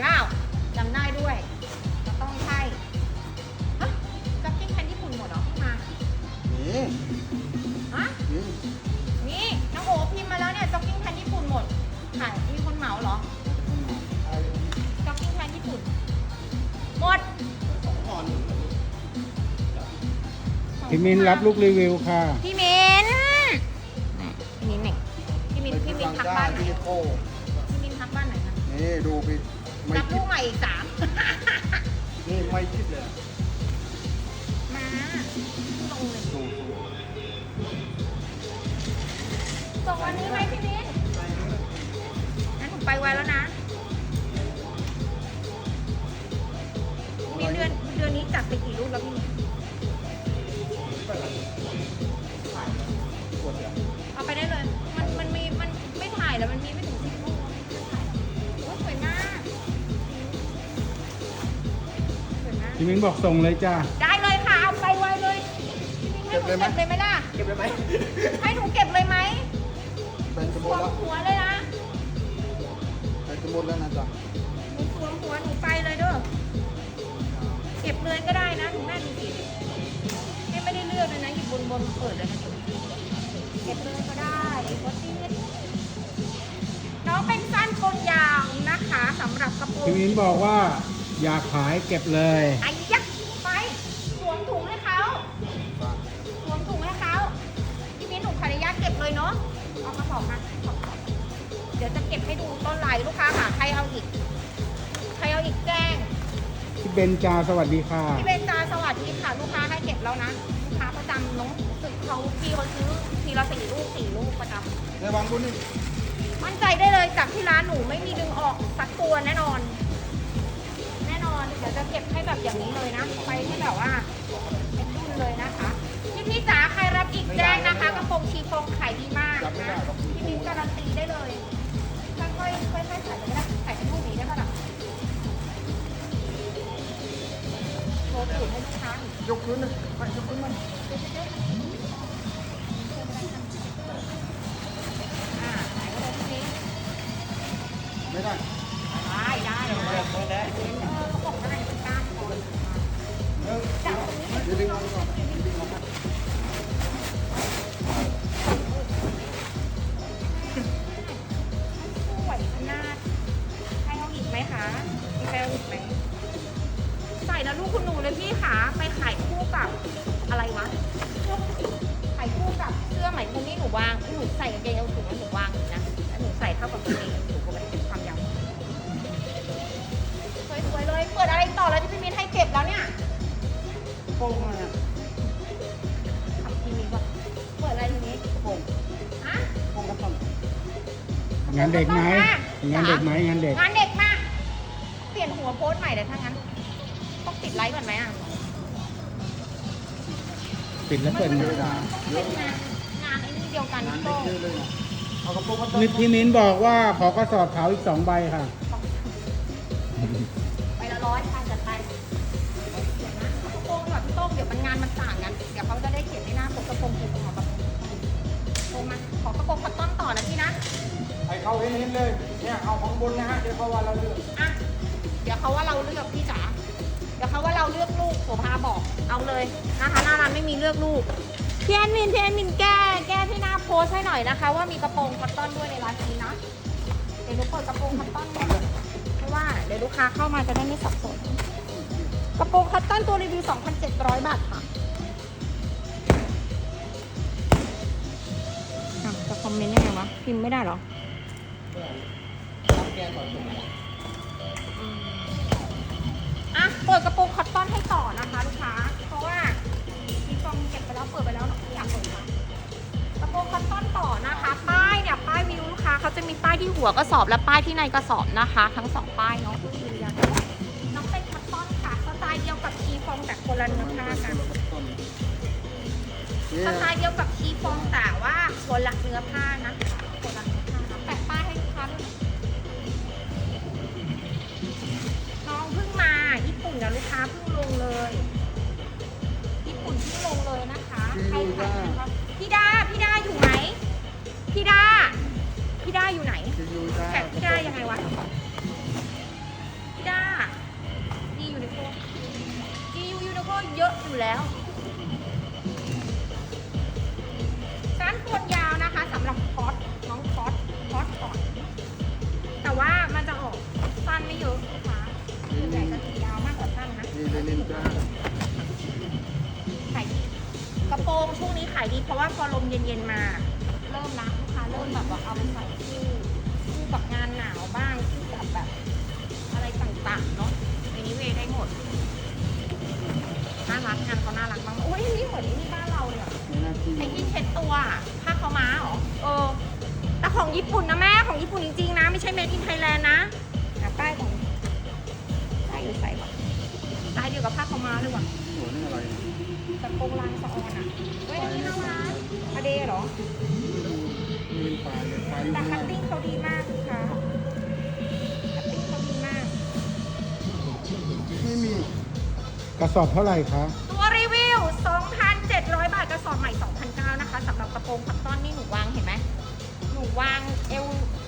เล่าจำได้ด้วยจะต้องใช่ฮะจ็อกกิ้งแคนญี่ปุ่นหมดเหรอมานี่ฮะนี่นี่น้องโอพิมพ์มาแล้วเนี่ยจ็อกกิ้งแพนญี่ปุ่นหมดขายมีคนเหมาเหรอจ็อกกิ้งแพนญี่ปุ่น หมดสองห่อหนึ่งพี่มินรับลูกรีวิวค่ะ พี่มินนี่พี่มินเนี่ยพี่มินพี่มินพักบ้านไหนดิจิโก้พี่มินพักบ้านไหนนะนี่ดูพี่ ไม่รับคิลูดกใหม่อีกสาม นี่ไม่คิดเลยมาลงเลยดูดูส่งวันนี้ไหมพี่มินงั้นผมไปไวแล้วนะ บอกส่งเลยจ้า ได้เลยค่ะเอาไปไวเลยพี่มิ้นให้หนูเก็บเลยไหมล่ะ เก็บได้ไหมให้หนูเก็บเลยไหมแบนจะหมสวดมแล้วหัวเลยนะแบนจะหมดแล้วนะจ๊ะหนูสวมหัวหนูไปเลยเด้อ เก็บเลยก็ได้นะหนูแม่ดูสินี่ไม่ได้เลือกเลยนะหยิบบนบนเปิดเลยนะเก็บเลยก็ได้วัดที่น้องเป็นสั้นกลยาวนะคะสำหรับกระโปรงพี่มินบอกว่า อยากขายเก็บเลย ไอ้ ลลูกค้าค่ะใครเอาอีก ใครเอาอีกแจ้ง พี่เบนจาสวัสดีค่ะ พี่เบนจาสวัสดีค่ะ ลูกค้าให้เก็บแล้วนะลูกค้าประจำน้องสึกเขาพี่เขาซื้อทีละสี่ลูกสี่ลูกประจในวางบุญนี่ำมั่นใจได้เลยจากที่ร้านหนูไม่มีดึงออกสักตัวแน่นอน แน่นอนเดี๋ยวจะเก็บให้แบบอย่างนี้เลยนะไปให้แบบว่าเป็นรุ่นเลยนะคะพี่พี่จ๋าใครรับอีกแจ้งนะคะกระโปรงชีฟองขายดีมากนะพี่มิ้นการันตีได้เลย ค่อยๆค่อยใส่ไปก็ได้ใส่เป็นลูกนี้ได้ป่ะล่ะโชว์สูตรให้ลูกค้า ยกขึ้นนะไปยกขึ้นมัน โป้งมาเนี่ยทำทีนี้ว่าเปิดอะไรทีนี้โป้งฮะโป้งกระป๋องงานเด็กไหมงานเด็กไหมงานเด็ก งานเด็กมาเปลี่ยนหัวโพสต์ใหม่เลยถ้างั้นต้องติดไลค์ก่อนไหมอะปิดแล้วเปิดมันใหม่ต้องเป็นงานงานไอ้นี่เดียวกันงานพี่เด็โต้กเยอะเลยนะเอากระโปรงก็ต้องนี่พี่มินบอกว่าขอกระสอบขาวอีกสองใบค่ะ เขาเห็นๆเลย เนี่ยเอาของบนนะฮะ เดี๋ยวเขาว่าเราเลือกอะเดี๋ยวเขาว่าเราเลือกพี่จ๋า เดี๋ยวเขาว่าเราเลือกลูกโสภาบอก เอาเลยนะคะหน้าร้านไม่มีเลือกลูกเพี่แอนมินเพี่แอนมินแก้แก้ที่หน้าโพสให้หน่อยนะคะ ว่ามีกระโปรงคัตตอนด้วยในร้านนี้นะ เดี๋ยวหนูเปิดกระโปรงคัตตอนไว้เพราะว่าเดี๋ยวลูกค้าเข้ามาจะได้ไม่สับสน กระโปรงคัตตอนตัวรีวิว 2,700 บาทค่ะอะจะคอมเมนต์ยังไงวะ พิมพ์ไม่ได้หรอ อะเปิดกระโปรงคอตตอนให้ต่อนะคะลูกค้า เพราะว่ามีฟองเก็บไปแล้วเปิดไปแล้วเนอะไม่อยากเปิดค่ะกระโปรงคอตตอนต่อนะคะ ป้ายเนี่ยป้ายวิวลูกค้าเขาจะมีป้ายที่หัวกระสอบและป้ายที่ในกระสอบนะคะ ทั้งสองป้ายเนาะยืนยันน้องเป็นคอตตอนค่ะสไตล์เดียวกับชีฟองแต่คนละเนื้อผ้ากันเนี่สยไตล์เดียวกับชีฟองแต่ว่าคนละเนื้อผ้านะ น้องเพิ่งมาญี่ปุ่นเดี๋ยวลูกค้าเพิ่งลงเลย ญี่ใครขายดีคะพี่ดาพี่ดาอยู่ไหนพี่ดาพี่ดาอยู่ไหนจะอยู่ได้แขกพี่ดายังไงวะพี่ดาดีอยู่ในโคดีอยู่อยู่ในโคเยอะอยู่แล้ว เย็นๆมา เริ่มนะลูกค้าเริ่มแบบว่าเอาไปใส่คู่คู่กับงานหนาวบ้างคู่กับแบบ อะไรต่างๆเนาะในนี้เวได้หมดน่ารักงานเขาน่ารักมากโอ้ยนี่เหมือนนี่บ้านเราเลยอะไม่น่ากินไอ้ที่เช็ดตัวอะผ้าขาวม้าเหรอเออแต่ของญี่ปุ่นนะแม่ของญี่ปุ่นจริงๆนะไม่ใช่ made in Thailand นะอะป้ายของป้ายอยู่ใส่ก่อนลายเดียวกับผ้าขาวม้าเลยว่ะหัวนี่อะไรเนี่ยกระโปรงลายสะออนอะเฮ้ยอันนี่น่ารัก อะเดย์เหรอนี่เป็นปลายเลยปลายลูกแต่คัมากตติ้งเขาดีมากลูกค่ะคัตติ้งเขาดีมาก ไม่มี กระสอบเท่าไหร่คะตัวรีวิว 2,700 บาทกระสอบใหม่ 2,900 นะคะสำหรับกระโปรงคัตตอนนี่หนูวางเห็นไหมหนูวางเอว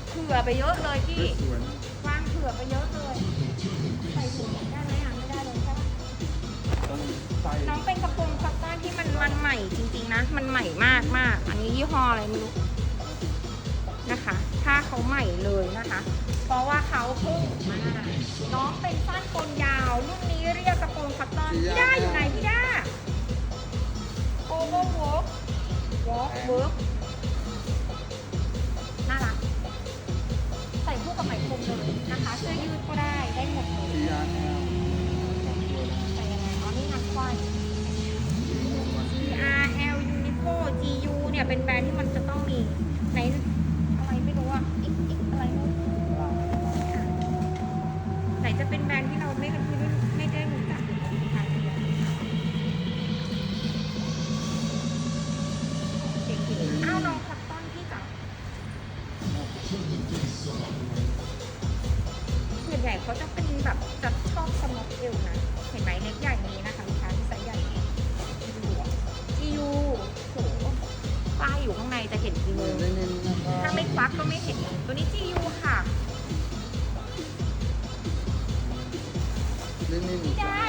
เผื่อไปเยอะเลยพี่สวยวางเผื่อไปเยอะเลย ใส่ถุงได้ไหมอะไม่ได้ น้องเป็นกระโปรงคัตตอนที่มันมันใหม่จริง ๆ นะ มันใหม่มากมากอันนี้ยี่ห้ออะไรไม่รู้นะคะ ถ้าเขาใหม่เลยนะคะ เพราะว่าเขาเพิ่งมาน้องเป็นสั้นกลยาวรุ่นนี้เรียกกระโปรงคัตตอนพี่ด้าอยู่ไหนพี่ด้าโอเวอร์วอล์กวอล์กเวิร์กน่ารักใส่คู่กับไหมพรมเลยนะคะเสื้อยืดก็ได้ได้หมดเลย CRL Uniqlo G U เนี่ยเป็นแบรนด์ที่มันจะต้องมีใน กก็ไม่เห็นตัวนี้จียูค่ะเล่นนินพี่จ้าดา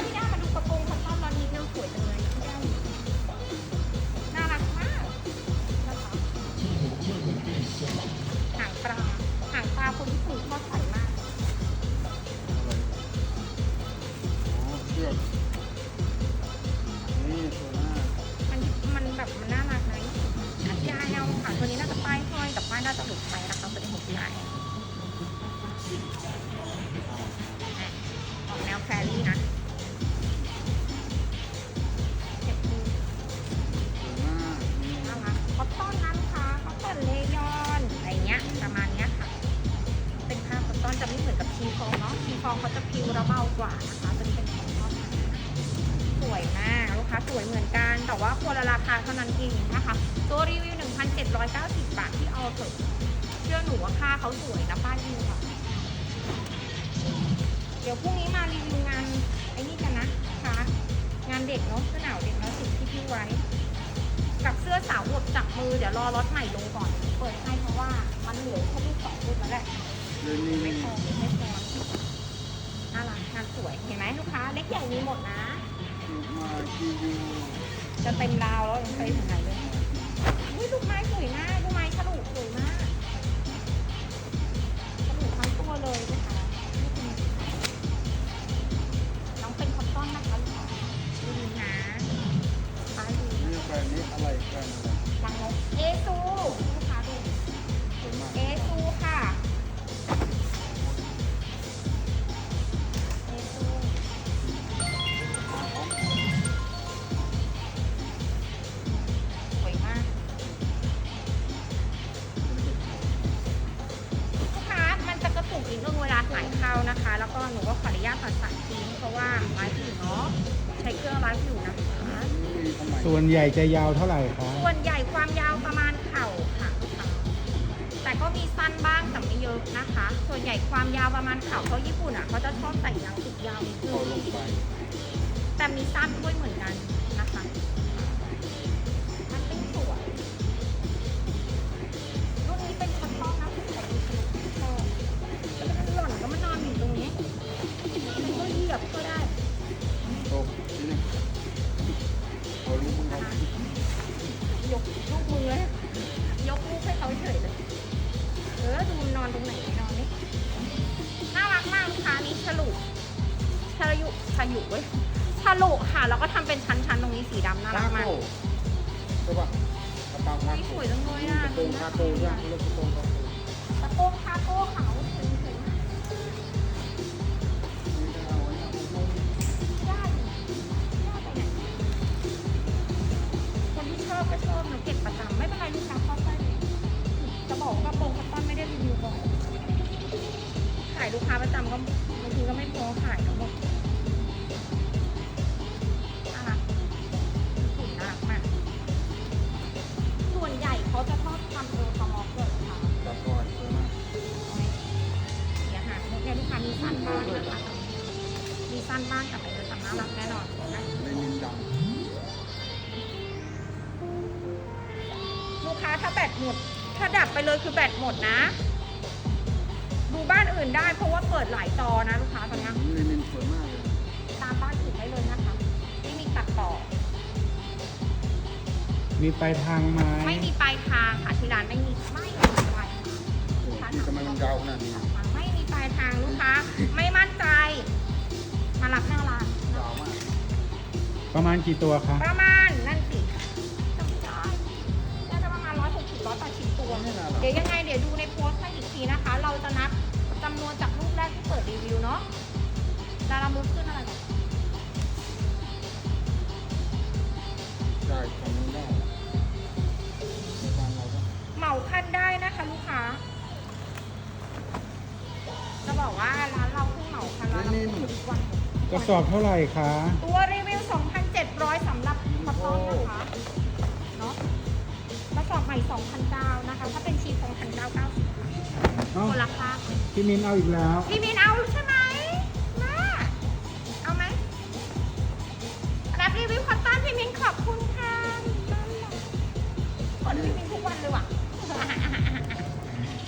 กว่านะคะจะเป็นของทอดนะสวยมากลูกค้าสวยเหมือนกัน แต่ว่าคนละราคาเท่านั้นเองนะคะ ตัวรีวิว 1,790 บาทที่เอาเถอะเชื่อหนูว่าผ้าเขาสวยนะป้ายิวค่ะ เดี๋ยวพรุ่งนี้มารีวิวงานไอ้นี่กันนะคะงานเด็กเนาะเสื้อหนาวเด็กเนาะสิ่งที่พี่ไว้ กับเสื้อสาวอวบจับมือเดี๋ยวรอรถใหม่ลงก่อน เปิดให้เพราะว่ามันเหลือแค่ลูกสองรุ่นแล้วแหละเล่นนินไม่พอไม่พอ น่ารักงานสวย เห็นไหมลูกค้า เล็กใหญ่มีหมดนะลูกมาจียูจะเต็มราวแล้วยังไปถึงไหนเลยอุ้ยลูกไม้สวยมาก สมัยส่วนใหญ่จะยาวเท่าไหร่คะส่วนใหญ่ความยาวประมาณเข่าค่ะลูกค้าแต่ก็มีสั้นบ้างแต่ไม่เยอะนะคะ ส่วนใหญ่ความยาวประมาณเข่าเพราะญี่ปุ่นอะเขาจะชอบใส่ยางติดยาวนิดนึเขาลงงไปแต่มีสั้นด้วยเหมือนกัน ขายลูกค้าประจำก็บางทีก็ไม่พอขายทั้งหมดน่ารักสวยน่ารักมาก ส่วนใหญ่เขาจะชอบทำเอลสมอกเกิดค่ะจับก่อนสวยมากเดี๋ยวหาเนี่ยลูกค้ามีสั้นบ้างนะคะมีสั้นบ้างแต่เป็นทำน่ารักแน่นอนนะในนินดลูกค้าถ้าแบตหมด ถ้าดับไปเลยคือแบตหมดนะ ดูบ้านอื่นได้เพราะว่าเปิดหลายจอนะลูกค้าตอนนี้ำในนินสวยมากเลยตามบ้านอื่นได้เลยนะคะไม่มีตัดต่อ มีปลายทางไหมไม่มีปลายทางค่ะที่ร้านไม่มีไม่มีปลายทางโอ้โหนี่ทำไมมันยาวขนาดนี้ไม่มีปลายทางลูกค้า ไม่มั่นใจ มารับหน้าร้านยาวมากประมาณกี่ตัวคะประมาณนั่นสิจำได้น่าจะประมาณร้อยหกสิบร้อยแปดสิบตัวไม่นานหรอกเดี๋ยวยังไงเดี๋ยวดูในโพสต์ ให้อีกทีนะคะ เราจะนับจำนวนจากรูปแรกที่เปิดรีวิวเนาะดารามุดขึ้นอะไรก่อนใช่ทำไม่ได้ในบ้านเราก็เหมาคันได้นะคะลูกค้า จะบอกว่าร้านเราเพิ่งเหมาคันละทุกวันกระสอบเท่าไหร่คะตัวรีวิว 2,700สำหรับคอตตอนนะคะเนาะกระสอบใหม่2,009นะคะ ถ้าเป็นชีฟ2,990เอ้า คนละค่าพี่มินเอาอีกแล้ว พี่มินเอาใช่ไหมมาเอาไหมรับรีวิวคอตตอนพี่มินขอบคุณค่ะคนพี่มินทุกวันเลยว่ะ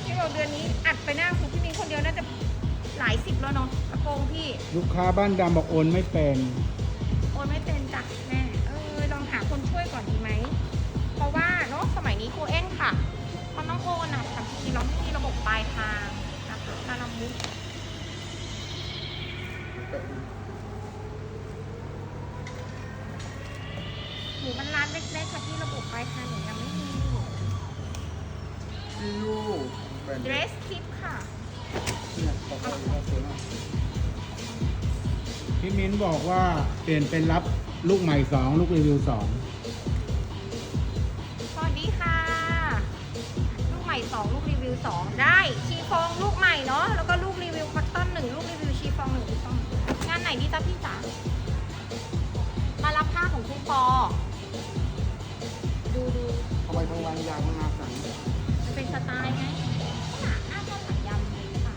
พี่บอกเดือนนี้อัดไปหน้าคุณพี่มินคนเดียวน่าจะหลายสิบแล้วเนาะกระโปรงพี่ ลูกค้าบ้านดำบอกโอนไม่เป็นโอนไม่เป็นจ้ะแม่เออลองหาคนช่วยก่อนดีไหม เพราะว่าเนาะสมัยนี้โคเอ็นค่ะมันต้องโอนอะแต่ที เราไม่มีระบบปลายทางนะคะการนำมุกแบบหนูมันร้านเล็กๆค่ะที่ระบบปลายทางหนูยังไม่มีซียูแบรนด์เดรสคลิปค่ะเนี่ยต่อไปแล้วสวยมากพี่มินบอกว่าเปลี่ยนเป็นรับลูกใหม่สองลูกรีวิวสองสวัสดีค่ะ ลูกใหม่2ลูกรีวิว2ได้ ชีฟองลูกใหม่เนาะแล้วก็ลูกรีวิวคัตตอนหนึ่งลูกรีวิวชีฟองหนึ่งถูกต้องงานไหนดีจ๊ะพี่จ๋ามารับผ้าของคุณปอ ดูดูทำไมทางร้านยาวมันมาสั่งมันเป็นสไตล์ไงหนาอ้าก็หลังยำเลยค่ะ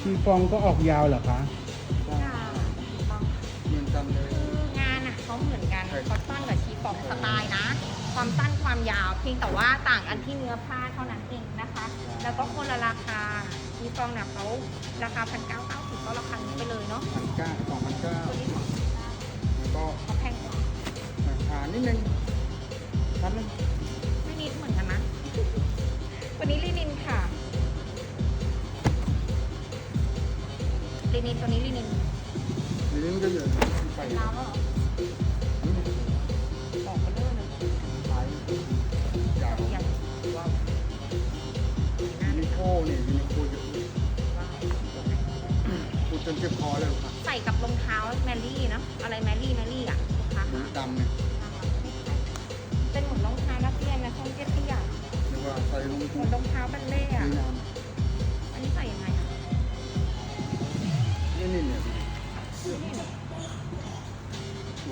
ชีฟองก็ออกยาวเหรอคะใช่ค่ะถูกต้องเหมือนกันเลย คืองานอะเขาเหมือนกันใช่คอตตอนกับชีฟองสไตล์นะ ความสั้นความยาว เพียงแต่ว่าต่างกันที่เนื้อผ้าเท่านั้นเองนะคะ แล้วก็คนละราคาชีฟองเนี่ยเขาราคาพันเก้าเก้าสิบก็ราคานี้ไปเลยเนาะพันเก้าสองพันเก้าตัวนี้ของแล้วก็เขาแพงกว่าราคานิดนึงพันนึงไม่นิดเหมือนกันนะ วันนี้ลินินค่ะลินินตัวนี้ลินินนิดนึงก็เยอะนะไปลาวแล้วเหรอ ยูนิโคนี่ยูนิโคเยอะพูดจนเจ็บคอเลยค่ะใส่กับรองเท้าแมรี่เนอะอะไรแมรี่แมรี่อะลูกค้าหมูค่ะดำเนี่ยเป็นเหมือนรองเท้านักเรียนนะช่วงเตี้ยๆหรือว่าใส่ลงเหทุมือนนรองเท้าบัลเล่ต์อะนี่น้อันนี้ใส่ยังไงอะำนี่นี่เนี่ยส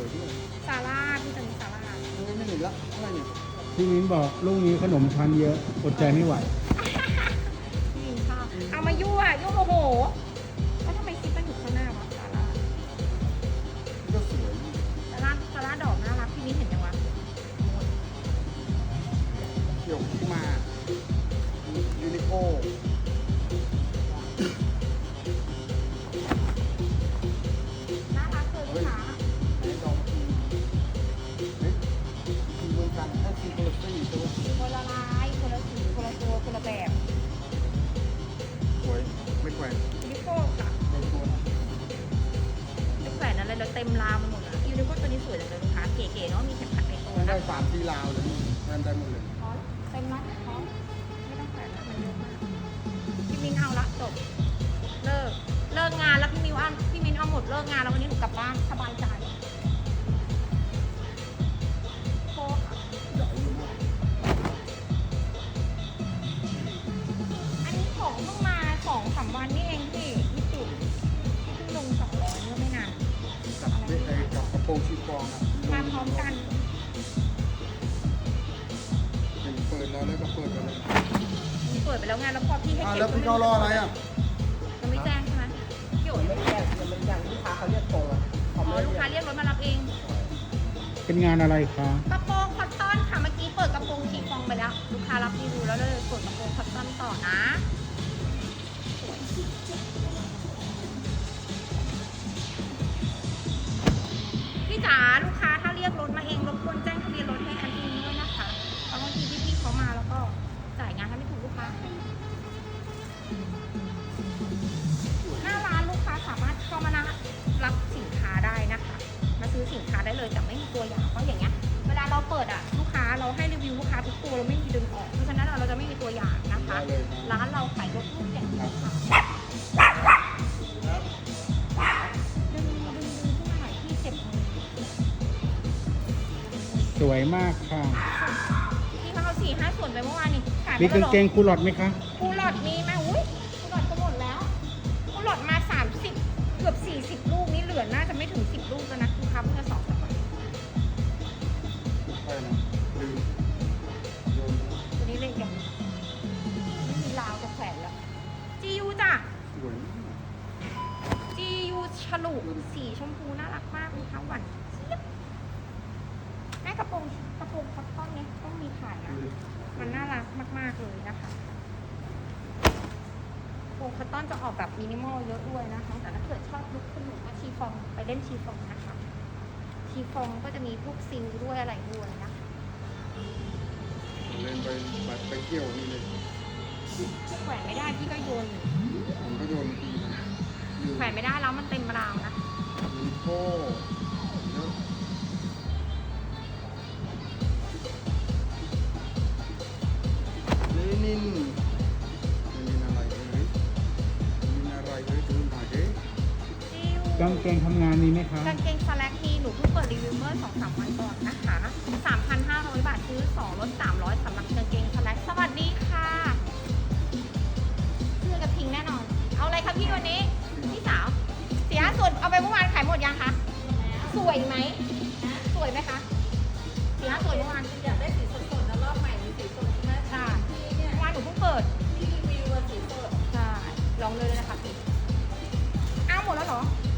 วยด้วยซาร่าที่จะมีซาร่านี่ไม่เห็นละอะไรเนี่ยพี่มินบอกลูกนี้ขนมชั้นเยอะอดใจไม่ไหว โมโหแล้วทำไมซิปมันอยู่ข้างหน้าวะซาร่านี่ก็สวยซาร่าซาร่าดอกน่ารักพี่มิ้นเห็นยังวะเกี่ยวที่มายูนิโค เอาหมดเลิกงานแล้ววันนี้หนูกลับบ้านสบายใจโคค่ะอันนี้ของเพิ่งมาสองสามวันนี่เองพี่ญี่ปุ่นที่เพิ่งลงสองร้อยเมื่อไม่นานกับเด็กไอ้กับกระโปรงชีฟองอะมาพร้อมกันเห็นเปิดแล้วแล้วก็เปิดไปเลยมีเปิดไปแล้วไงแล้วพอพี่ให้อ่าเก็บแล้วพี่เขารออะไรอะ เขาเรียกตรงอะอ๋เขาอไม่ลูกเรียค้ากเรียกรถมารับเอง เป็นงานอะไรคะกระโปรงคอตตอนค่ะเมื่อกี้เปิดกระโปรงฉีกฟองไปแล้ว ลูกค้ารับรีวิวแล้วเลยเปิดกระโปรงคอตตอนต่อนะสวยพี่จ๋าลูกค้าถ้าเรียกรถมาเองรบกวนแจ้งทะเบียนรถให้แอดมินด้วยนะคะเพราะบางทีพี่ๆเขามาแล้วก็จ่ายงานให้ไม่ถูกลูกค้าหน้าร้านลูกค้า เลยแต่ไม่มีตัวอย่างเพราะอย่างเงี้ยเวลาเราเปิดอะลูกค้าเราให้รีวิวลูกค้าทุกตัวเราไม่มีดึงออกเพราะฉะนั้นเราจะไม่มีตัวอย่างนะคะได้เลยนะร้านเราขายรถลูกอย่างเดียวค่ะดึงดึงดึงขึ้นมาหน่อยที่เจ็บมือสวยมากค่ะพี่เขาเอาสี่ห้าส่วนไปเมื่อวานนี่ขายไปมีแล้วกางเหรอเกงคูลอดไหมคะ รงกระโปรงคอตตอนเนี้ยต้องมีขายนะ มันน่ารักมาก ๆ เลยนะคะโปรงคอตตอนจะออกแบบมินิมอลเยอะด้วยนะคะ แต่ถ้าเกิดชอบลุคคุณหนูก็ชีฟองไปเล่นชีฟองนะคะ ชีฟองก็จะมีพวกซิลด้วยอะไรด้วยนะคะเล่นไปไปเที่ยวนี่เลยแขวนไม่ได้พี่ก็โยนผมก็โยนทีแขวนไม่ได้แล้วมันเต็มราวนะยูนิโคเยอะ กางเกงทำงานมีไหมคะ กางเกงสแลกมีหนูเพิ่งเปิดรีวิวเมื่อสองสามวันก่อนนะคะ3,500 บาทซื้อ2ลด300สำหรับกางเกงสแลกสวัสดีค่ะเสื้อกระทิงแน่นอน เอาอะไรคะพี่วันนี้ พี่สาว เสียส่วนเอาไปเมื่อวานขายหมดยังคะ สวยไหม สวยไหมคะ เสียส่วนเมื่อวานอยากได้สีสดๆนะรอบใหม่มีสีสดใช่ไหมใช่ที่เนี่ยเมื่อวานหนูเพิ่งเปิดที่รีวิวอะสีสด ใช่ ลองเลยเลยนะคะ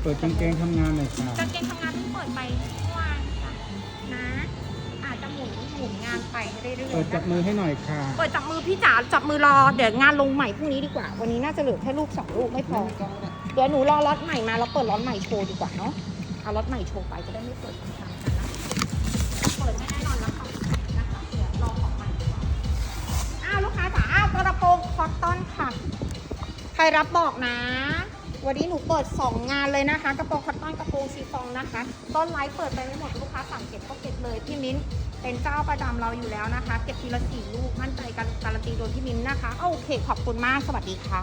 เหรอเปิดกางเกงทำงานหน่อยค่ะกางเกงทำงานเพิ่งเปิดไปเมื่อวานจ้ะนะ อาจจะหมุนหมุนงานไปเรื่อยๆเปิดจับนะคะมือให้หน่อยค่ะ เปิดจับมือพี่จ๋าจับมือรอเดี๋ยวงานลงใหม่พรุ่งนี้ดีกว่า วันนี้น่าจะเหลือแค่ลูกสองลูกไม่พอเดี๋ยวหนูรอล็อตใหม่มาแล้วเปิดล็อตใหม่โชว์ดีกว่าเนาะเอาล็อตใหม่โชว์ไปจะได้ไม่เปิดซ้ำๆกันนะเปิดไม่แน่นอนแล้วค่ะนะคะเดี๋ยวรอของใหม่ดีกว่าอ้าวลูกค้าจ๋าอ้าวกระโปรงคอตตอนค่ะใครรับบอกนะ วันนี้หนูเปิด 2 งานเลยนะคะ กระโปรงคอตตอนกระโปรงซีฟองนะคะต้นไลฟ์เปิดไปไม่หมดลูกค้าสั่งเก็บก็เก็บเลยพี่มิ้นเป็นเจ้าประจำเราอยู่แล้วนะคะ เก็บทีละสี่ลูกมั่นใจการการันตีโดนพี่มิ้นนะคะโอเคขอบคุณมากสวัสดีค่ะ